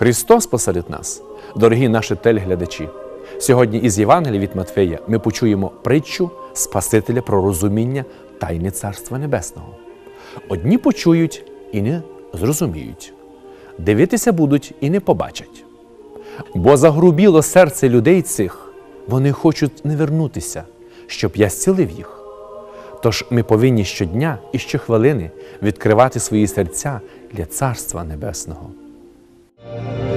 Христос посеред нас, дорогі наші телеглядачі. Сьогодні із Євангелія від Матфея ми почуємо притчу Спасителя про розуміння тайни Царства Небесного. Одні почують і не зрозуміють, дивитися будуть і не побачать. Бо загрубіло серце людей цих, вони хочуть не вернутися, щоб я зцілив їх. Тож ми повинні щодня і щохвилини відкривати свої серця для Царства Небесного. Thank you.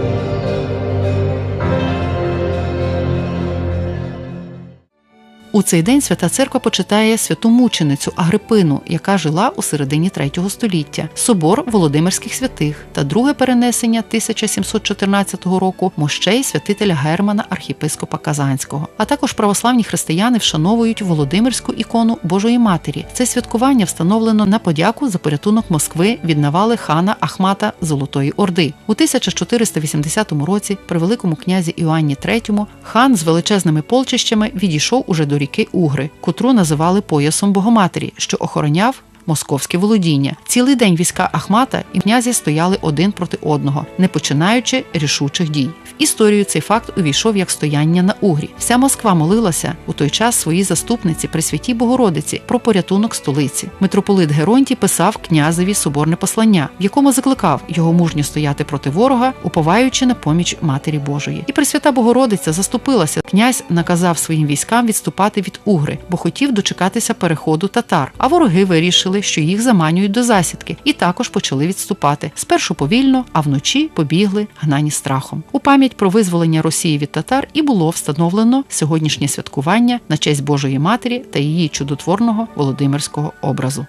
У цей день свята церква почитає святу мученицю Агрипину, яка жила у середині третього століття, собор Володимирських святих та друге перенесення 1714 року мощей святителя Германа, архіпископа Казанського. А також православні християни вшановують Володимирську ікону Божої Матері. Це святкування встановлено на подяку за порятунок Москви від навали хана Ахмата Золотої Орди. У 1480 році при великому князі Іоанні III хан з величезними полчищами відійшов уже до ріки Угри, котру називали поясом Богоматері, що охороняв московське володіння. Цілий день війська Ахмата і князі стояли один проти одного, не починаючи рішучих дій. В історію цей факт увійшов як стояння на Угрі. Вся Москва молилася у той час своїй заступниці при святій Богородиці про порятунок столиці. Митрополит Геронтій писав князеві соборне послання, в якому закликав його мужньо стояти проти ворога, уповаючи на поміч Матері Божої. І Пресвята Богородиця заступилася. Князь наказав своїм військам відступати від Угри, бо хотів дочекатися переходу татар. А вороги вирішили, що їх заманюють до засідки, і також почали відступати. Спершу повільно, а вночі побігли, гнані страхом. У пам'ять про визволення Росії від татар і було встановлено сьогоднішнє святкування на честь Божої Матері та її чудотворного Володимирського образу.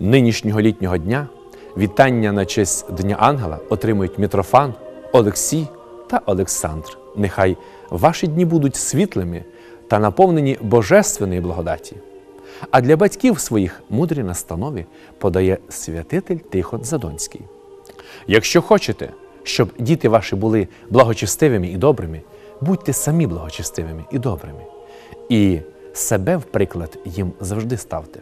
Нинішнього літнього дня вітання на честь Дня Ангела отримують Мітрофан, Олексій та Олександр. Нехай ваші дні будуть світлими та наповнені божественної благодаті. А для батьків своїх мудрі настанови подає святитель Тихон Задонський. Якщо хочете, щоб діти ваші були благочестивими і добрими, будьте самі благочестивими і добрими. І себе в приклад їм завжди ставте.